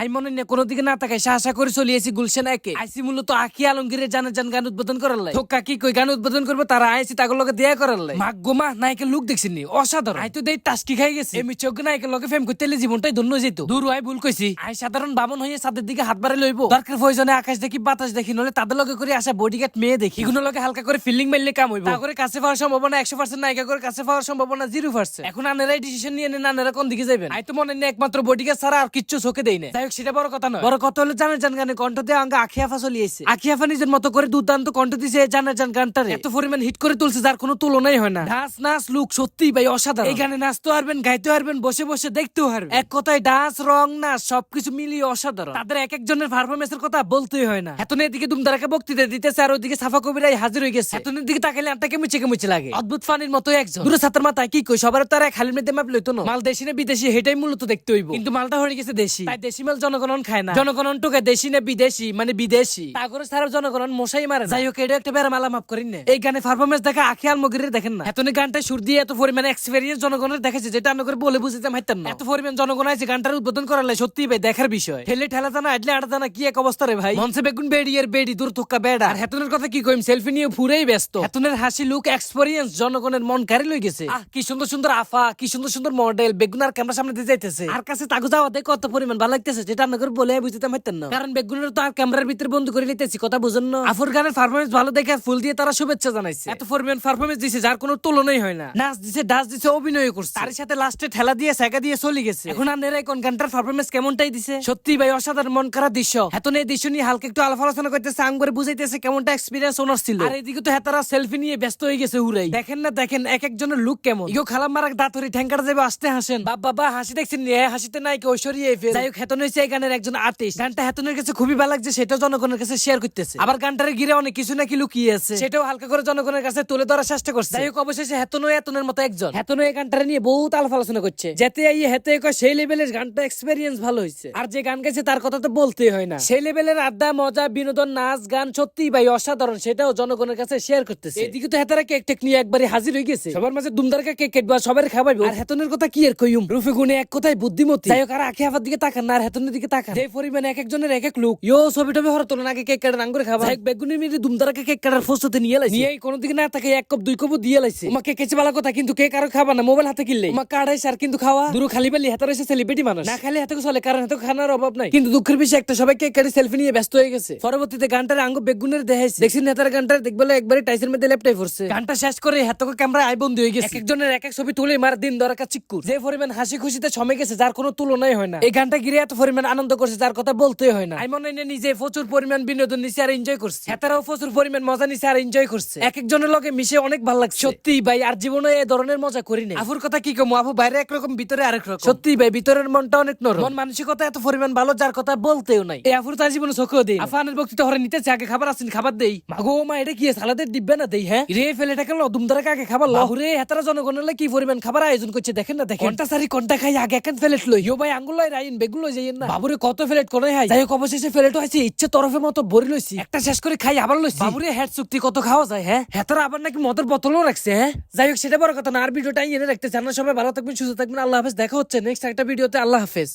আমি মনে নেই কোনো দিকে না তাকাই আশা করে চলিয়েছি গুলশান একে। আইসি মূলত আখি আলমগীরের জানের জান গান উদ্বোধন করার লাই। ঠোকা কি কই গান উদ্বোধন করবে তারা আইসি তাগর লগে দেয়া করার লাই। মাগ গোমা নায়কের লুক দেখছিনি অসাধারণ। আই তো দেই টাস্কি খাই গেছে। এমি চোখ নায়কের লগে ফেম করতে জীবনটাই ধন্য যেত। দূর আই ভুল কইছি। আই সাধারণ বামন হয়ে সাদের দিকে হাত বাড়ে লইব। দরকার প্রয়োজনে আকাশ দেখি, বাতাস দেখি নলে তাদের লগে করে আসা বডিগার্ড মেয়ে দেখি। এগুলো লগে হালকা করে ফিল্ডিং মারলে কাম হইব। তা করে কাছে পাওয়ার সম্ভাবনা একশো পার্সেন্ট নায়িকা করে কাছে পাওয়ার সম্ভাবনা জিরো পার্সেন্ট এখন আনেরাই ডিসিশন নিয়ে নেন, আনেরা কোন দিকে যাবেন আই তো মনে নেই একমাত্র বডিগার্ড ছাড়া আর কিচ্ছু চোখে দেই না যাই সেটা বড় কথা নয়। বড় কথা হলো জানে জান গানে কণ্ঠ দিয়ে আঙ্গা আখিয়াফা চলিয়েছে আখিয়াফা নিজের মতো করে দুর্দান্ত কণ্ঠ দিছে জানে জান গানটারে। এত পরিমাণ হিট করে তুলছে যার কোনো তুলনাই হয় না। ডান্স নাচ লুক সত্যি ভাই অসাধারণ। এই গানে নাচতে পারবেন গাইতে পারবেন বসে বসে দেখতেও পারবেন। এক কথায় ডান্স রং নাচ সবকিছু মিলিয়ে অসাধারণ। তাদের এক একজনের পারফরমেন্সের কথা বলতেই হয় না। এতনের দিকে দুমদারাকে বক্তৃতা দিতেছে আর ওইদিকে সাফা কবিরাই হাজির হয়ে গেছে। এতনের দিকে তাকাইলে আটটাকে মুচে মুচে লাগে। অদ্ভুত ফানির মতো একজন। দূরে ছাত্র মাথায় কি কই সবার তারা খালির মধ্যে মাপ লইতো না। মাল দেশি না বিদেশি হেটাই মূলত দেখতে হইব। কিন্তু মালটা হয়ে গেছে দেশি। তাই দেশি মাল জনগণন খায় না। জনগণন টোকে দেশি না বিদেশি? মানে বিদেশি। তা করে সারা জনগণন মশাই মারে যাই হোক এটা একটা বেড়া মালা মাপ করেন না। এই গানে পারফরমেন্স দেখা আখিয়াল মগিরের দেখেন না। এতনে গানটা সুর দিয়ে এত পরিমাণে এক্সপেরিয়েন্স জনগণের দেখেছে যেটা আমরা করে বলে বুঝতে হাইতাম না। এত পরিমাণ জনগণ আছে গানটার উদ্বোধন করালে সত্যি ভাই দেখার বিষয়। ঠেলে ঠেলা জানা আডলে আড়া জানা কি এক অবস্থা রে ভাই? মনসে বেগুন বেড়ি এর বেড়ি দূর থক্কা বেড়া। আর হেতনের কথা কি কইম সেলফি নিয়ে পুরেই ব্যস্ত। হেতনের হাসি লুক এক্সপেরিয়েন্স জনগণের মন কারি লই গেছে। আহ, কি সুন্দর সুন্দর আফা কি সুন্দর সুন্দর মডেল বেগুন আর ক্যামেরা সামনে দিয়ে যাইতেছে। আর কাছে তাগু যাওয়া দেখে কত পরিমাণ ভালো লাগতেছে যেটা আমরা বলে বুঝতে পারতেন না। কারণ বেগুনের তো আর ক্যামেরার ভিতরে বন্ধু করে নিতেছি কথা বুঝেন না। আফুর গানের পারফরমেন্স ভালো দেখে ফুল দিয়ে তারা শুভেচ্ছা জানাইছে। এত পরিমাণ পারফরমেন্স দিছে যার কোনো তুলনাই হয় না। নাচ দিছে ডান্স দিছে অভিনয় করছে। তার সাথে লাস্টে ঠেলা দিয়ে সেকা দিয়ে চলে গেছে। এখন আর নেরাই কোন গানটার পারফরমেন্স কেমনটাই দিছে? সত্যি ভাই অসাধারণ মন করা দৃশ্য। এত এই দৃশ্য নিয়ে হালকা একটু আলাপ আলোচনা করতেছে আম করে বুঝাইতেছে কেমনটা এক্সপিরিয়েন্স ওনার ছিল। আর এদিকে তো হেতারা সেলফি নিয়ে ব্যস্ত হয়ে গেছে উড়াই দেখেন না দেখেন এক একজনের লুক কেমন। ইগো খালাম মারাক দাঁতরি ঠ্যাঙ্কার যাবে আসতে হাসেন। বাবা বাবা হাসি দেখছেন হাসিতে নাই সরিয়ে ফেল। যাই হোক হেতন হয়েছে এই গানের একজন আর্টিস্ট গানটা হেতনের কাছে খুবই ভালো লাগছে, সেটাও জনগণের কাছে শেয়ার করতেছে। আবার গানটারে ঘিরে অনেক কিছু নাকি লুকিয়ে আছে। সেটাও হালকা করে জনগণের কাছে তুলে ধরার চেষ্টা করছে। যাই হোক, অবশেষে হেতনও এতনের মতো একজন। হেতনও এই গানটারে নিয়ে বহুত আলাপ আলোচনা করছে। যেতে এই হেতে সেই লেভেলের গানটা এক্সপেরিয়েন্স ভালো হয়েছে আর যে গান গাইছে তার কথা তো বলতেই হয় না। সেই লেভেলের আড্ডা, মজা, বিনোদন, নাচ, গান সত্যি ভাই অসাধারণ, সেটাও জনগণের কাছে শেয়ার করতেছে। এদিকে তো হেতারা কেক টেক নিয়ে একবারে হাজির হয়ে গেছে। সবার মাঝে দুমদারকা কেক কেটবা সবার খাবার আর হেতনের কথা কি আর কইম? রুফি গুনে এক কথায় বুদ্ধিমতী। যাই হোক, আর আখি আফার দিকে তাকান না, আর হেতনের দিকে তাকান। যে পরিমাণে এক একজনের এক এক লুক। ইয়ো ছবি টবি তোলেন আগে কেক কাটার আঙ্গুরে খাবা। এক বেগুনি মিলে দুমদারকা কেক কাটার ফোসতে নিয়ে লাইছে। নিয়ে কোনো দিকে না তাকে এক কাপ দুই কাপ দিয়ে লাইছে। তোমাকে কেচে ভালো কথা কিন্তু কেক আরও খাবা না মোবাইল হাতে কিনলে তোমাকে কাড়াইছে আর কিন্তু খাওয়া। দূর খালি বেলি হাতে রয়েছে সেলিব্রিটি মানুষ। না খালি হাতে চলে কারণ হাতে খানার অভাব নাই। কিন্তু দুঃখের বিষয় একটা সবাই কেক কাটে সেলফি নিয়ে ব্যস্ত হয়ে গেছে। পরবর্তীতে গানটার আঙ্গ বেগুনের দেখাইছে দেখছেন নেতার গানটার দেখবে একবারে টাইসের মধ্যে লেপটাই পড়ছে। গানটা শেষ করে হাতকে ক্যামেরা আই বন্ধ হয়ে গেছে। এক একজনের এক এক ছবি তুলে মার দিন দরকার চিক্কুর। যে পরিমাণ হাসি খুশিতে সময় গেছে যার কোনো তুলনাই হয় না। এই গানটা গিরে এত পরিমাণ আনন্দ করছে যার কথা বলতেই হয় না। আমি মনে হয় নিজে প্রচুর পরিমাণ বিনোদন নিচে আর এনজয় করছে। হেতারাও প্রচুর পরিমাণ মজা নিচে আর এনজয় করছে। এক একজনের লগে মিশে অনেক ভালো লাগছে। সত্যি ভাই আর জীবনে এই ধরনের মজা করি না আফুর কথা কি কমু? আফু বাইরে একরকম ভিতরে আরেক রকম। সত্যি ভাই ভিতরের মনটা অনেক নরম। মন মানসিকতা এত পরিমাণ ভালো যার কথা বলতেও নাই। এই আফুর তার জীবনে চোখেও দেই আফানের বক্তৃতা হরে নিতেছে আগে খাবার আসেন খাবার দেই। মাগো মা এটা কি সালাদের দিব্যা না দেই হ্যাঁ? রে ফেলে টাকা দুমদারা আগে খাবার লাহুরে হেতারা জনগণের কি পরিমাণ খাবার আয়োজন করছে দেখেন না দেখেন। ঘণ্টা সারি ঘণ্টা খাই আগে একখান ফেলেট লই। ভাই আঙ্গুল রাইন বেগুলো যাইয়েন না। বাবুরে কত ফেলেট করে হাই যাই হোক অবশেষে ফেলেট হয়েছে ইচ্ছে তরফে মতো ভরি লইছি। একটা শেষ করে খাই আবার লইছি। বাবুরে হেড চুক্তি কত খাওয়া যায় হ্যাঁ? হেতারা আবার নাকি মদের বোতলও রাখছে হ্যাঁ? যাই হোক সেটা বড় কথা না আর ভিডিওটাই এনে রাখতে চান না সবাই ভালো থাকবেন সুস্থ থাকবেন আল্লাহ হাফেজ। দেখা হচ্ছে নেক্সট একটা ভিডিওতে আল্লাহ হাফেজ।